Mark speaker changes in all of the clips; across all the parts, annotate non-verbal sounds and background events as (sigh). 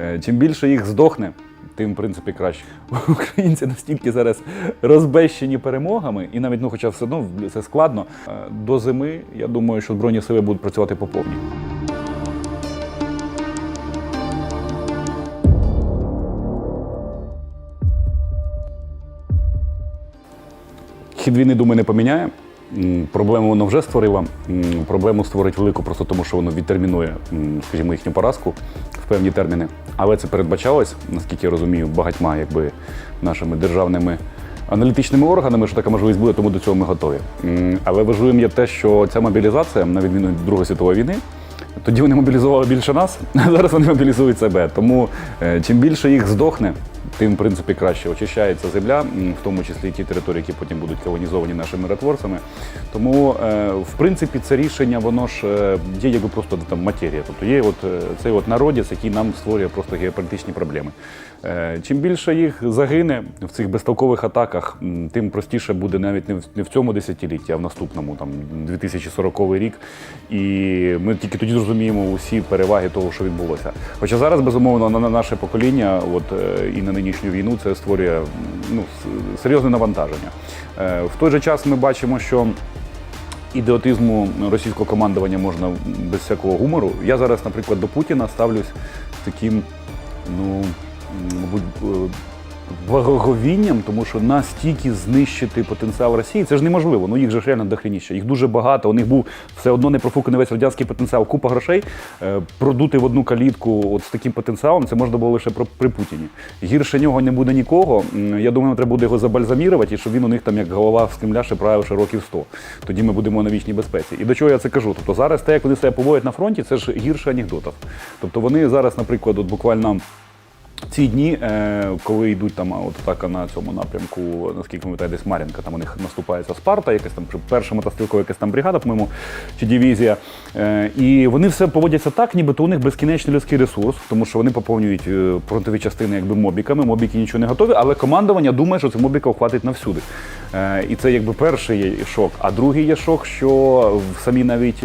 Speaker 1: Е, Чим більше їх здохне, тим, в принципі, краще. (laughs) Українці настільки зараз розбещені перемогами, і навіть, ну, хоча все одно це складно. Е, До зими, я думаю, що Збройні сили будуть працювати по повній. Хід війни, думаю, не поміняє. Проблему воно вже створило. Проблему створить велику просто тому, що воно відтермінує, скажімо, їхню поразку в певні терміни. Але це передбачалось, наскільки я розумію, багатьма якби, нашими державними аналітичними органами, що така можливість буде, тому до цього ми готові. Але важливим є те, що ця мобілізація, на відміну від Другої світової війни, тоді вони мобілізували більше нас, (laughs) а зараз вони мобілізують себе. Тому е, чим більше їх здохне, тим, в принципі, краще очищається земля, в тому числі ті території, які потім будуть колонізовані нашими миротворцями. Тому, е, в принципі, це рішення, воно ж е, є якби просто там матерія. Тобто є от е, цей от народець, який нам створює просто геополітичні проблеми. Чим більше їх загине в цих безтолкових атаках, тим простіше буде навіть не в, цьому десятилітті, а в наступному, там 2040 рік. І ми тільки тоді зрозуміємо усі переваги того, що відбулося. Хоча зараз, безумовно, на на наше покоління, от і на нинішню війну, це створює ну, серйозне навантаження. Е, В той же час ми бачимо, що ідеотизму російського командування можна без всякого гумору. Я зараз, наприклад, до Путіна ставлюсь таким, ну, мабуть, е, благоговінням, тому що настільки знищити потенціал Росії, це ж неможливо. Ну їх же реально дохреніще. Їх дуже багато. У них був все одно не профуканий весь радянський потенціал, купа грошей. Е, Продути в одну калітку от з таким потенціалом це можна було лише при Путіні. Гірше нього не буде нікого. Я думаю, треба буде його забальзамірувати, і щоб він у них там як голова в Кремля ще ще років 100. Тоді ми будемо на вічній безпеці. І до чого я це кажу? Тобто зараз те, як вони себе поводять на фронті, це ж гірше анекдотів. Тобто вони зараз, наприклад, от буквально. Ці дні, е, коли йдуть там от атака на цьому напрямку, наскільки пам'ятаю, десь Мар'їнка, там у них наступається Спарта, якась там перша мотострілкова якась там бригада, по-моєму, чи дивізія. Е, і вони все поводяться так, нібито у них безкінечний людський ресурс, тому що вони поповнюють е, фронтові частини якби мобіками, мобіки нічого не готові, але командування думає, що цих мобіків хватить навсюди. І це якби перший є шок. А другий є шок, що самі навіть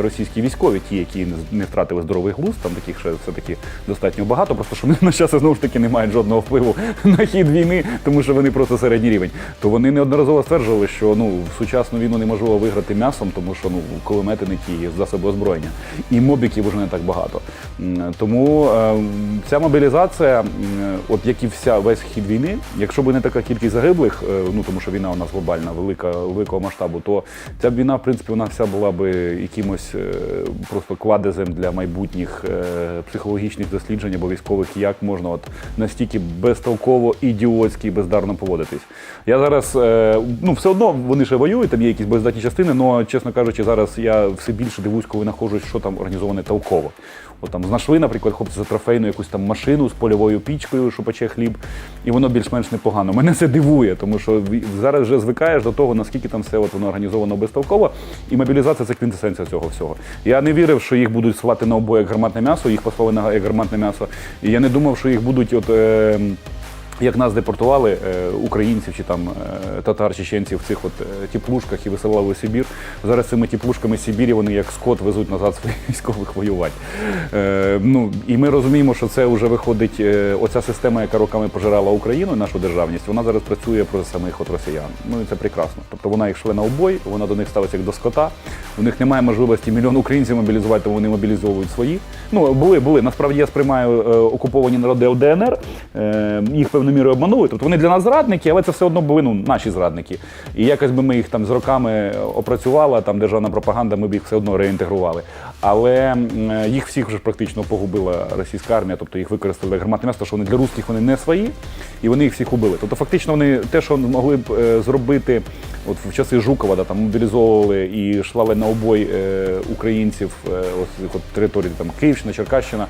Speaker 1: російські військові, ті, які не- втратили здоровий глузд, там таких ще все-таки достатньо багато, просто що вони (laughs) на час знову ж таки не мають жодного впливу (laughs) на хід війни, тому що вони просто середній рівень. То вони неодноразово стверджували, що ну в сучасну війну неможливо виграти м'ясом, тому що ну кулемети не ті, засоби озброєння. І мобіків вже не так багато. Тому е, ця мобілізація, от як і вся весь хід війни, якщо б не така кількість загиблих, е, ну тому що війна у нас глобальна, велика, великого масштабу, то ця війна, в принципі, вона вся була би якимось е, просто кладезем для майбутніх психологічних досліджень або військових, як можна от настільки безтолково, ідіотськи і бездарно поводитись. Я зараз, е, ну все одно вони ще воюють, там є якісь боєздатні частини, але, чесно кажучи, зараз я все більше дивуюсь, коли знаходжусь, що там організоване толково. От там знайшли, наприклад, хлопці за трофейну якусь там машину з польовою пічкою, що пече хліб, і воно більш-менш непогано. Мене це дивує, тому що зараз вже звикаєш до того, наскільки там все от воно організовано безтолково, і мобілізація це квінтесенція цього всього. Я не вірив, що їх будуть слати на обоє як гарматне м'ясо, їх послали на як гарматне м'ясо. І я не думав, що їх будуть от. Е, як нас депортували е, українців чи там е, татар, чеченців в цих от е, тіплушках і висилали в Сибір. Зараз цими тіплушками Сибірі вони як скот везуть назад (laughs) своїх військових воювати. Е, ну, і ми розуміємо, що це вже виходить оця система, яка роками пожирала Україну нашу державність, вона зараз працює проти самих от росіян. Ну і це прекрасно. Тобто вона їх шле на обой, вона до них ставиться як до скота. У них немає можливості мільйон українців мобілізувати, тому вони мобілізовують свої. Ну, були, були. Насправді я сприймаю окуповані народи ЛДНР, е, їх певною мірою обманули. Тобто вони для нас зрадники, але це все одно були ну, наші зрадники. І якось би ми їх там з роками опрацювали, там державна пропаганда, ми б їх все одно реінтегрували. Але їх всіх вже практично погубила російська армія, тобто їх використали як гарматне м'ясо, що вони для русських вони не свої, і вони їх всіх убили. Тобто, фактично, вони те, що могли б е, зробити от в часи Жукова, да, там мобілізовували і шлали на обой е, українців е, ось от територій, там Київщина, Черкащина,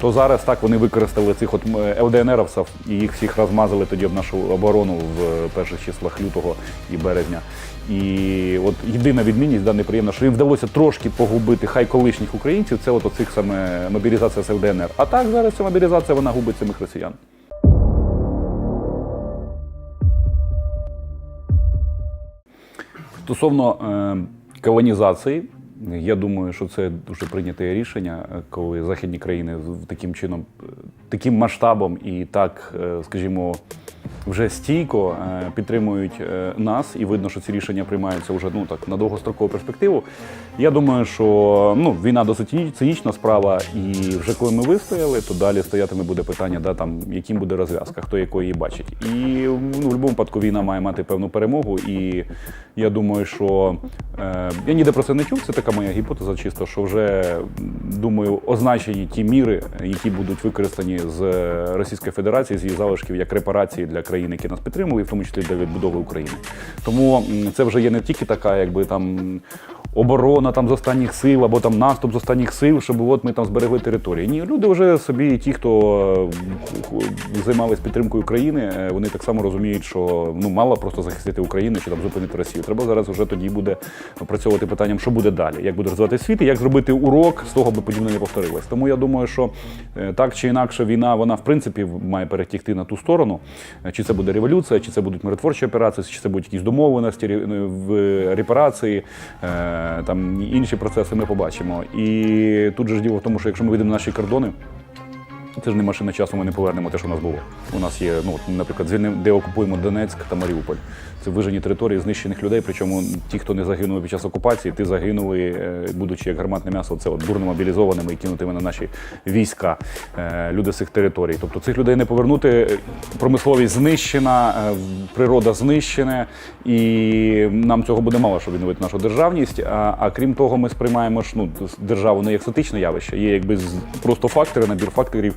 Speaker 1: то зараз так вони використали цих от ЛДНРовців і їх всіх розмазали тоді об нашу оборону в перших числах лютого і березня. І от єдина відмінність, да, неприємна, що їм вдалося трошки погубити хай колишніх українців, це от оцих саме мобілізація з ЛДНР. А так зараз ця мобілізація вона губить самих росіян. Стосовно е, колонізації, Я думаю, що це дуже прийняте рішення, е, коли західні країни таким чином, е, таким масштабом і так, е, скажімо, вже стійко е, підтримують е, нас, і видно, що ці рішення приймаються вже ну так на довгострокову перспективу. Я думаю, що ну війна досить ні- цинічна справа, і вже коли ми вистояли, то далі стоятиме буде питання, да там яким буде розв'язка, хто якої її бачить. І ну, в будь-якому випадку війна має мати певну перемогу. І я думаю, що е, я ніде про це не чув. Це така моя гіпотеза, чисто що вже думаю, означені ті міри, які будуть використані з Російської Федерації з її залишків як репарації для країн, які нас підтримували, в тому числі для відбудови України. Тому це вже є не тільки така, якби там. Оборона там з останніх сил або там наступ з останніх сил, щоб от ми там зберегли території. Ні, люди вже собі, ті, хто е, займалися підтримкою України, е, вони так само розуміють, що ну мало просто захистити Україну чи там зупинити Росію. Треба зараз вже тоді буде опрацьовувати питанням, що буде далі, як буде розвивати світ, і як зробити урок з того, аби подібне не повторилось. Тому я думаю, що е, так чи інакше війна, вона в принципі має перетягти на ту сторону. Чи це буде революція, чи це будуть миротворчі операції, чи це будуть якісь домовленості в репарації, там інші процеси ми побачимо. І тут же ж діло в тому, що якщо ми вийдемо на наші кордони. Це ж не машина часу, ми не повернемо те, що в нас було. У нас є, ну, наприклад, де окупуємо Донецьк та Маріуполь. Це вижені території знищених людей. Причому ті, хто не загинули під час окупації, ти загинули, е, будучи як гарматне м'ясо, це от дурно мобілізованими і кинутими на наші війська, е, люди з цих територій. Тобто цих людей не повернути. Промисловість знищена, е, природа знищена, і нам цього буде мало, щоб відновити нашу державність. А, а крім того, ми сприймаємо ж ну, державу не як статичне явище, є якби просто фактори, набір факторів,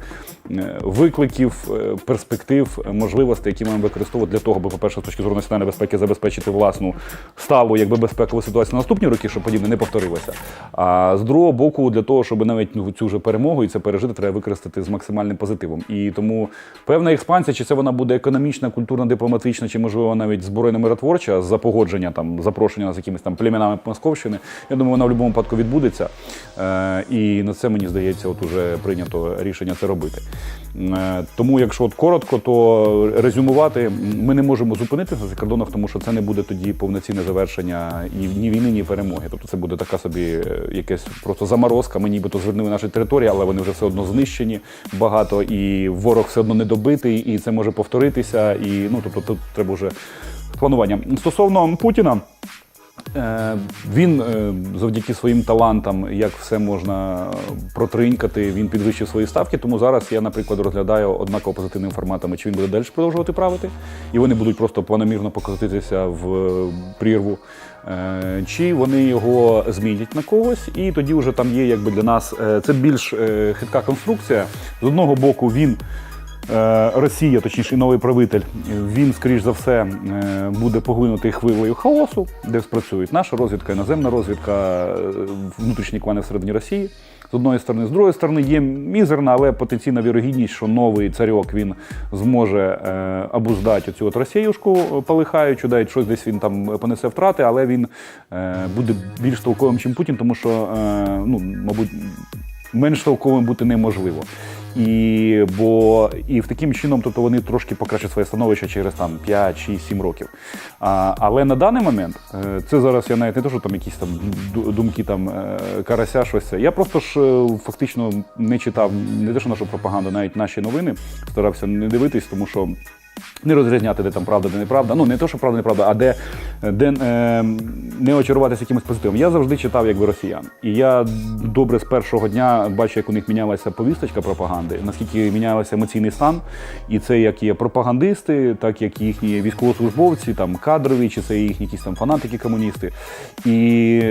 Speaker 1: викликів, е, перспектив, е, можливостей, які маємо використовувати для того, аби, по-перше, з точки зору національної безпеки забезпечити власну сталу якби безпекову ситуацію на наступні роки, щоб подібне не повторилося. А з другого боку, для того, щоб навіть ну, цю вже перемогу і це пережити, треба використати з максимальним позитивом. І тому певна експансія, чи це вона буде економічна, культурна, дипломатична, чи можливо навіть збройно миротворча за погодження там запрошення нас якимись там племінами Московщини. Я думаю, вона в будь-якому випадку відбудеться. Е, і на це мені здається, от уже прийнято рішення це. Е, тому, якщо от коротко, то резюмувати ми не можемо зупинитися цих кордонах, тому що це не буде тоді повноцінне завершення ні війни, ні перемоги. Тобто це буде така собі е, якась просто заморозка. Ми нібито звернули наші території, але вони вже все одно знищені багато, і ворог все одно не добитий, і це може повторитися. І ну тобто тут треба вже планування. Стосовно Путіна. Е, Він е, завдяки своїм талантам, як все можна протринькати, він підвищив свої ставки. Тому зараз я, наприклад, розглядаю однаково позитивними форматами, чи він буде далі продовжувати правити, і вони будуть просто планомірно покотитися в е, прірву. Е, Чи вони його змінять на когось, і тоді вже там є якби для нас е, це більш е, хитка конструкція. З одного боку, він Е, Росія, точніше, новий правитель, він, скоріш за все, е, буде поглинутий хвилею хаосу, де спрацюють наша розвідка, іноземна розвідка, е, внутрішні клани всередині Росії. З одної сторони, з другої сторони, є мізерна, але потенційна вірогідність, що новий царьок він зможе е, обуздати цю от Росіюшку палихаючу, навіть щось десь він там понесе втрати, але він е, буде більш толковим, ніж Путін, тому що, е, ну, мабуть, менш толковим бути неможливо. І бо і в таким чином, тобто вони трошки покращать своє становище через там 5, 6, 7 років. А, але на даний момент е, це зараз я навіть не то, що там якісь там думки там е, карася, щось це. Я просто ж е, фактично не читав не те, що нашу пропаганду, навіть наші новини старався не дивитись, тому що. Не розрізняти, де там правда, де неправда. Ну не то, що правда, неправда, а де, де е, не очаруватися якимось позитивом. Я завжди читав якби росіян. І я добре з першого дня бачу, як у них мінялася повісточка пропаганди, наскільки мінялася емоційний стан. І це як є пропагандисти, так як їхні військовослужбовці, там кадрові, чи це їхні якісь там фанатики, комуністи. І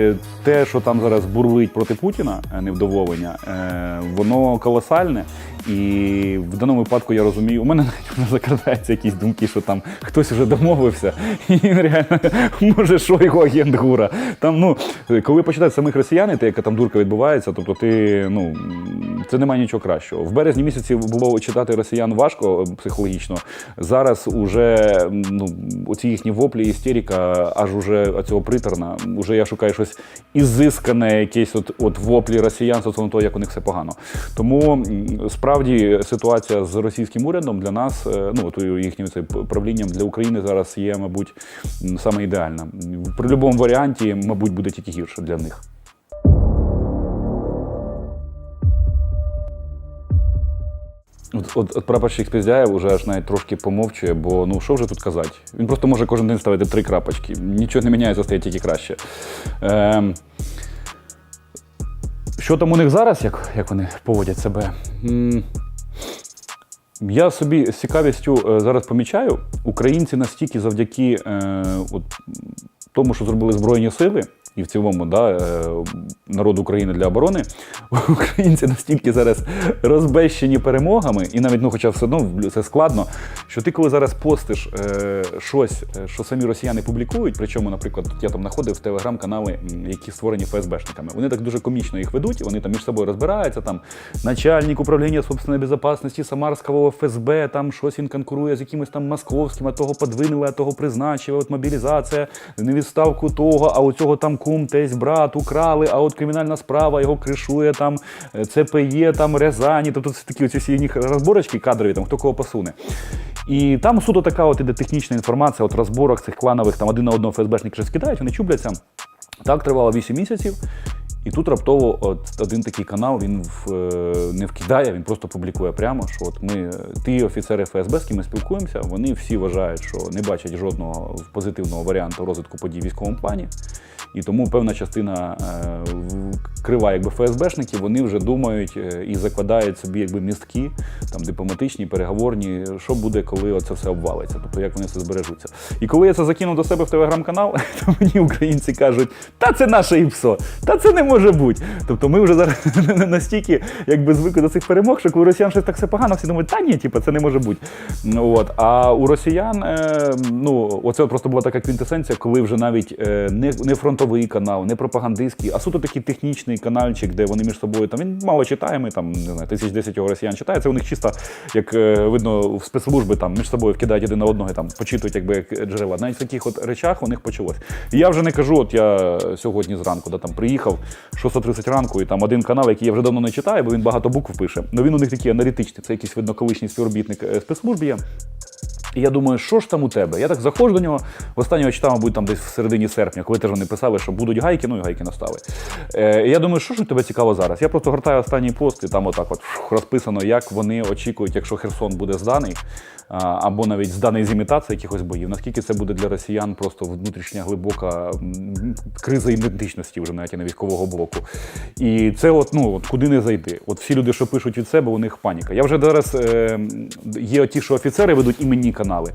Speaker 1: те, що там зараз бурлить проти Путіна, е, невдоволення, е, воно колосальне. І в даному випадку я розумію, у мене навіть закрадається якісь думки, що там хтось вже домовився, (laughs) і він реально може Шойгу агент ГУРа. Там, ну, коли почитають самих росіян, те, яка там дурка відбувається, тобто ти, ну, це немає нічого кращого. В березні місяці було читати росіян важко е, психологічно. Зараз уже ну, оці їхні воплі, істерика, аж уже цього приторна. Уже я шукаю щось ізискане, якесь от, от воплі росіян стосовно того, як у них все погано. Тому справді ситуація з російським урядом для нас, е, ну от їхнім це правлінням для України зараз є, мабуть, саме ідеальна. При будь-якому варіанті, мабуть, буде тільки гірше для них. От, от, от прапорщик Спіздяєв уже аж навіть трошки помовчує, бо ну що вже тут казати? Він просто може кожен день ставити три крапочки. Нічого не міняється, стає тільки краще. Е, Що там у них зараз, як як вони поводять себе? М я собі з цікавістю е, зараз помічаю, українці настільки завдяки е, от, тому, що зробили Збройні сили, і в цілому да, е, народ України для оборони, українці настільки зараз розбещені перемогами, і навіть, ну, хоча все одно це складно, що ти коли зараз постиш е, щось, е, що самі росіяни публікують, причому, наприклад, я там знаходив телеграм-канали, які створені ФСБшниками. Вони так дуже комічно їх ведуть, вони там між собою розбираються, там начальник управління собственної безопасності Самарського ФСБ, там щось він конкурує з якимось там московським, а того подвинули, а того призначили, от мобілізація, не відставку того, а у цього там кум, тесть, брат, украли, а от кримінальна справа його кришує там е, ЦПЄ, там Рязані. Тобто це такі оці всі розборочки кадрові, там хто кого посуне. І там суто така от іде технічна інформація, от розборок цих кланових, там один на одного ФСБшники щось кидають, вони чубляться. Так тривало 8 місяців. І тут раптово от один такий канал він в, е, не вкидає, він просто публікує прямо, що от ми, е, ті офіцери ФСБ, з ким ми спілкуємося, вони всі вважають, що не бачать жодного позитивного варіанту розвитку подій в військовому плані. І тому певна частина е, крива якби ФСБшників, вони вже думають е, і закладають собі якби містки, там дипломатичні, переговорні, що буде, коли це все обвалиться, тобто як вони все збережуться. І коли я це закинув до себе в телеграм-канал, (laughs) то мені українці кажуть, та це наше ІПСО, та це не може бути. Тобто ми вже зараз (laughs) настільки якби звикли до цих перемог, що коли росіян щось так все погано, всі думають, та ні, типу, це не може бути. Ну, От. А у росіян, е, ну, оце просто була така квінтесенція, коли вже навіть не, не фронтовий канал, не пропагандистський, а суто такий технічний каналчик, де вони між собою там він мало читаємий, там не знаю, тисяч десять його росіян читає. Це у них чисто, як е, видно, в спецслужби там між собою вкидають один на одного і там почитують, якби як джерела. Навіть в таких от речах у них почалось. І я вже не кажу, от я сьогодні зранку да, там приїхав 6.30 ранку, і там один канал, який я вже давно не читаю, бо він багато букв пише. Ну він у них такий аналітичний, це якийсь видно колишній співробітник е, спецслужб є. І я думаю, що ж там у тебе? Я так заходжу до нього. Востаннього читав, мабуть, там десь в середині серпня, коли теж вони писали, що будуть гайки, ну і гайки настали. Е, я думаю, що ж у тебе цікаво зараз? Я просто гортаю останній пост, і там отак от розписано, як вони очікують, якщо Херсон буде зданий, або навіть зданий з імітації якихось боїв. Наскільки це буде для росіян просто внутрішня глибока криза ідентичності, вже навіть і не військового блоку. І це, от, ну, от куди не зайти. От всі люди, що пишуть від себе, у них паніка. Я вже зараз е, є ті, що офіцери ведуть іменні канали.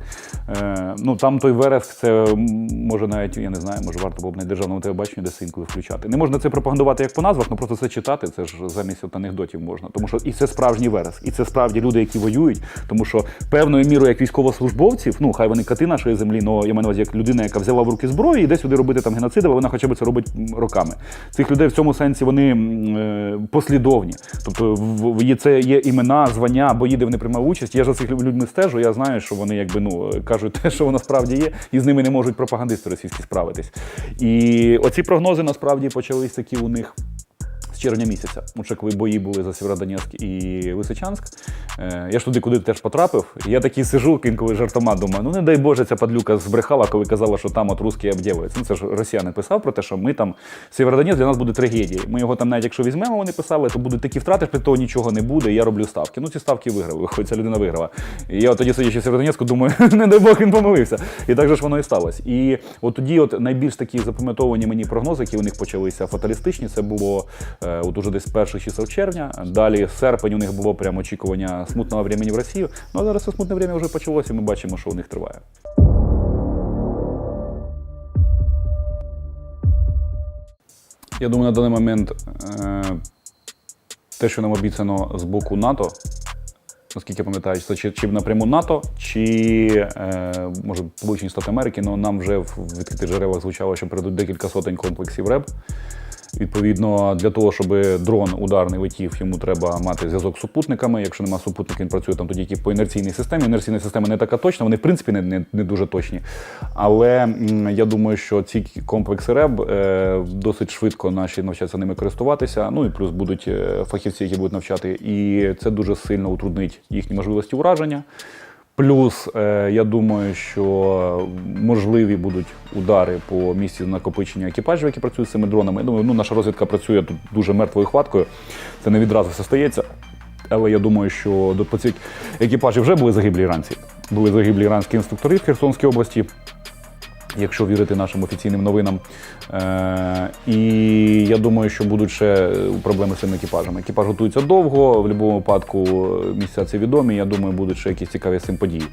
Speaker 1: Е, ну там той вереск, це може навіть, я не знаю, може варто було б на державному телебаченні десь інколи включати. Не можна це пропагандувати як по назвах, ну просто це читати, це ж замість от анекдотів можна. Тому що і це справжній вереск, і це справді люди, які воюють. Тому що певною мірою, як військовослужбовців, ну хай вони кати нашої землі, але я маю на увазі, як людина, яка взяла в руки зброю, і йде сюди робити там геноцид, але вона хоча б це робить роками. Цих людей в цьому сенсі вони е, послідовні. Тобто в- є це є імена, звання, бої, де вони приймали участь. Я за цих людьми стежу. Я знаю, що вони якби ну кажуть те, (laughs) що воно справді є, і з ними не можуть пропагандисти російські справитись. І оці прогнози насправді почались такі у них. Червня місяця, коли бої були за Сєвєродонецьк і Лисичанськ. Е, я ж туди куди теж потрапив. Я такий сижу, інколи жартома думаю, ну не дай Боже, ця падлюка збрехала, коли казала, що там от русські обділюються. Ну це ж росіяни писав про те, що ми там Сєвєродонецьк для нас буде трагедією. Ми його там, навіть якщо візьмемо, вони писали, то будуть такі втрати, що того нічого не буде. Я роблю ставки. Ну ці ставки виграли, хоч ця людина виграла. І я тоді сидячи в Сєвєродонецьку, думаю, (laughs) не дай Бог він помилився. І так же ж воно і сталося. І от тоді, от найбільш такі запам'ятовані мені прогнози, які у них почалися фаталістичні, це було е, от уже десь перших чисел червня. Далі серпень у них було прямо очікування смутного времени в Росію. Ну а зараз це смутне время вже почалося, і ми бачимо, що у них триває. Я думаю, на даний момент е, те, що нам обіцяно з боку НАТО, наскільки я пам'ятаю, це чи, чи напряму НАТО, чи е, може Сполучені Штати Америки, але нам вже в відкритих джерелах звучало, що передуть декілька сотень комплексів РЕБ. Відповідно, для того, щоб дрон ударний летів, йому треба мати зв'язок з супутниками. Якщо немає супутників, він працює там тоді тільки по інерційній системі. Інерційна система не така точна, вони в принципі не, не, не дуже точні. Але я думаю, що ці комплекси РЕБ е, досить швидко наші навчаться ними користуватися. Ну і плюс будуть е, фахівці, які будуть навчати, і це дуже сильно утруднить їхні можливості ураження. Плюс, е, я думаю, що можливі будуть удари по місці накопичення екіпажів, які працюють з цими дронами. Я думаю, ну, наша розвідка працює тут дуже мертвою хваткою. Це не відразу все стається. Але я думаю, що до екіпажі вже були загиблі іранці. Були загиблі іранські інструктори в Херсонській області якщо вірити нашим офіційним новинам. Е, і я думаю, що будуть ще проблеми з цим екіпажем. Екіпаж готується довго, в будь-якому випадку місця це відомі. Я думаю, будуть ще якісь цікаві з цим події.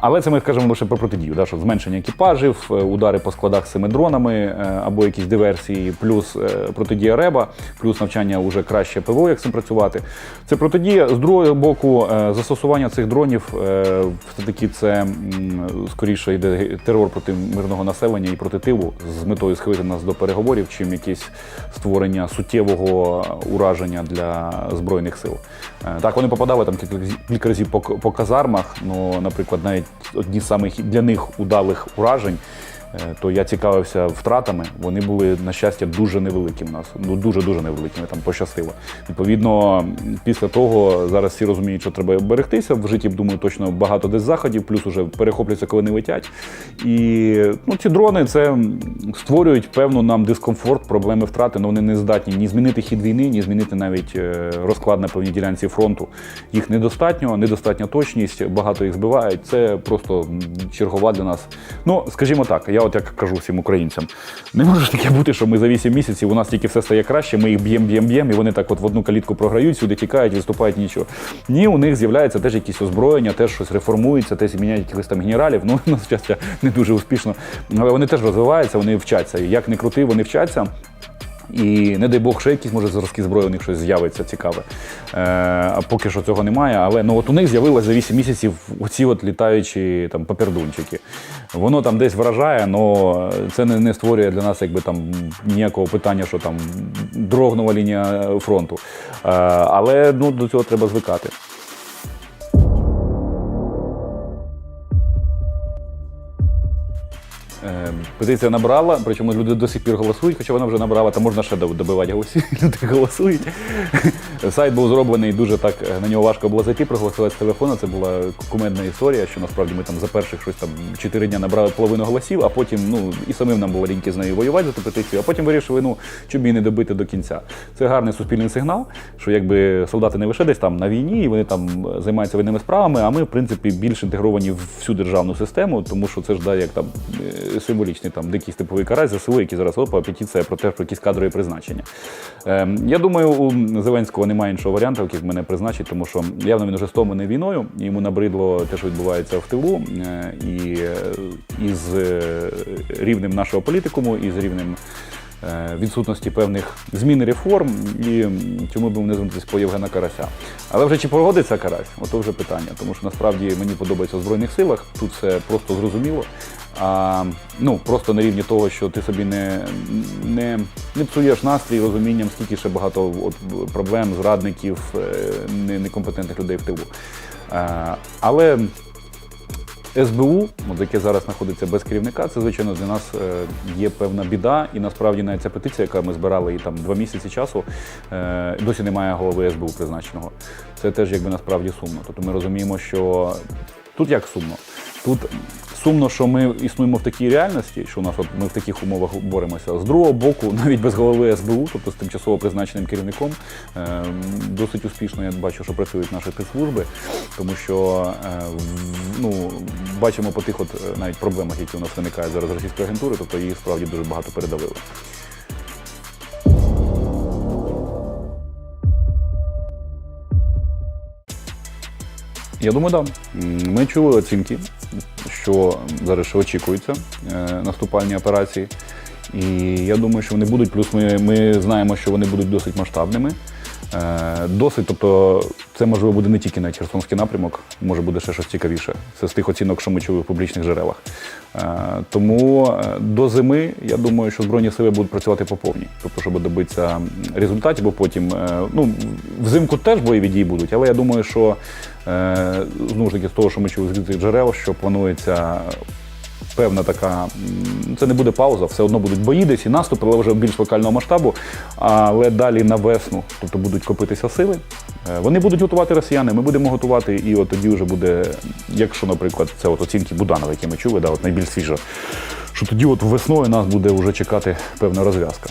Speaker 1: Але це ми скажемо лише про протидію, да, що зменшення екіпажів, е, удари по складах з цими дронами е, або якісь диверсії, плюс е, протидія РЕБа, плюс навчання уже краще ПВО, як з цим працювати. Це протидія. З другого боку, е, застосування цих дронів е, все-таки це скоріше йде терор проти мирного населення і проти тилу з метою схилити нас до переговорів, чим якесь створення суттєвого ураження для збройних сил. Е, Так, вони попадали там кілька разів по, по казармах. Ну, наприклад, навіть одні з самих для них удалих уражень. Е, То я цікавився втратами. Вони були, на щастя, дуже невеликі в нас. Ну дуже дуже невеликими. Там пощастило. Відповідно, після того зараз всі розуміють, що треба берегтися. В житті, думаю, точно багато десь заходів, плюс уже перехопляться, коли не летять. І ну, ці дрони це створюють певну нам дискомфорт, проблеми втрати. але вони не здатні ні змінити хід війни, ні змінити навіть е, розклад на певній ділянці фронту. Їх недостатньо, недостатня точність, багато їх збивають. Це просто чергова для нас. Ну, скажімо так, я от як кажу всім українцям, не може таке бути, що ми за 8 місяців у нас тільки все стає краще, ми їх б'ємо, б'ємо, б'ємо, і вони так от в одну калітку програють, сюди тікають, виступають нічого. Ні, у них з'являється теж якісь озброєння, теж щось реформується, теж міняють якихось там генералів. Ну, (laughs) на щастя, не дуже успішно. Але вони теж розвиваються, вони вчаться. Як не крути, вони вчаться. І не дай Бог, ще якісь може зразки зброї у них щось з'явиться цікаве. Е, поки що цього немає. Але ну от у них з'явилось за 8 місяців оці от літаючі там папердунчики. Воно там десь вражає, але це не, не створює для нас якби там ніякого питання, що там дрогнула лінія фронту. Е, але ну, до цього треба звикати. Е, Петиція набрала, причому люди до сих пір голосують, хоча вона вже набрала, та можна ще добивати голоси. (laughs) Люди голосують. Сайт був зроблений дуже так, е, на нього важко було зайти, проголосувати з телефону. Це була кумедна історія, що насправді ми там за перших щось там 4 дня набрали половину голосів, а потім ну і самим нам було ліньки з нею воювати за ту петицію, а потім вирішили, ну щоб її не добити до кінця. Це гарний суспільний сигнал, що якби солдати не лише десь там на війні, і вони там займаються воєнними справами, а ми, в принципі, більш інтегровані в всю державну систему, тому що це ж да, як там е, символічний там дикий степовий карась ЗСУ, які зараз опа, петиція про те, про якісь кадрові призначення. Е, я думаю, у Зеленського немає іншого варіанту, який мене призначить, тому що явно він вже стомлений війною, йому набридло те, що відбувається в тилу, е, і е, із е, рівнем нашого політикуму, і з рівнем е, відсутності певних змін реформ, і чому б не звернутися по Євгена Карася. Але вже чи погодиться Карась, ото вже питання, тому що насправді мені подобається в Збройних силах, тут все просто зрозуміло. А, ну, просто на рівні того, що ти собі не, не, не псуєш настрій розумінням, скільки ще багато от, проблем, зрадників, е, не- некомпетентних людей в тилу. А, але СБУ, от яке зараз знаходиться без керівника, це звичайно для нас е, є певна біда, і насправді навіть ця петиція, яка ми збирали і там два місяці часу, е, досі немає голови СБУ призначеного. Це теж якби насправді сумно. Тобто ми розуміємо, що тут як сумно. Тут сумно, що ми існуємо в такій реальності, що у нас от ми в таких умовах боремося. З другого боку, (laughs) навіть без голови СБУ, тобто з тимчасово призначеним керівником, е, досить успішно я бачу, що працюють наші спецслужби, тому що е, ну, бачимо по тих от е, навіть проблемах, які у нас виникають зараз російської агентури, тобто їх справді дуже багато передавили. Я думаю, так. Да. Ми чули оцінки, що зараз ще очікуються е, наступальні операції. І я думаю, що вони будуть, плюс ми, ми знаємо, що вони будуть досить масштабними. Е, досить, тобто це можливо буде не тільки на Херсонський напрямок, може буде ще щось цікавіше. Це з тих оцінок, що ми чули в публічних джерелах. Е, тому е, до зими я думаю, що Збройні сили будуть працювати по повній. Тобто, щоб добитися результатів, бо потім ну, взимку теж бойові дії будуть, але я думаю, що знову ж таки з того, що ми чули з джерел, що планується певна така, це не буде пауза, все одно будуть бої десь і наступи, але вже більш локального масштабу. Але далі на весну, тобто будуть копитися сили. Е, Вони будуть готувати росіяни, ми будемо готувати, і от тоді вже буде, якщо, наприклад, це от оцінки Буданова, які ми чули, да, от найбільш свіжа, що тоді от весною нас буде вже чекати певна розв'язка.